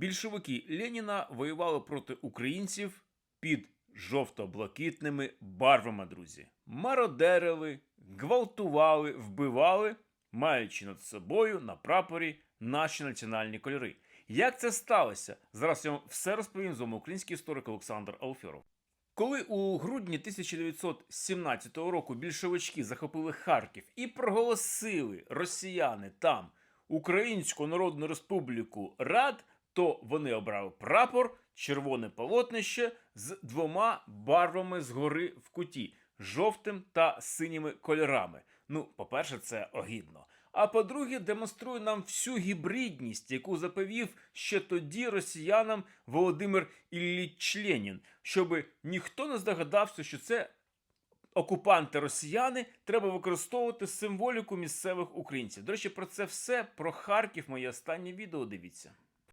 Більшовики Леніна воювали проти українців під жовто-блакитними барвами, друзі. Мародерили, гвалтували, вбивали, маючи над собою на прапорі наші національні кольори. Як це сталося? Зараз я вам все розповім з вами український історик Олександр Алферов. Коли у грудні 1917 року більшовички захопили Харків і проголосили росіяни там Українську Народну Республіку Рад, то вони обрали прапор, червоне полотнище з двома барвами згори в куті жовтим та синіми кольорами. Ну, по-перше, це огідно. А по-друге, демонструє нам всю гібридність, яку заповів ще тоді росіянам Володимир Ілліч Ленін, щоб ніхто не здогадався, що це окупанти росіяни треба використовувати символіку місцевих українців. До речі, про це все про Харків. Моє останнє відео дивіться.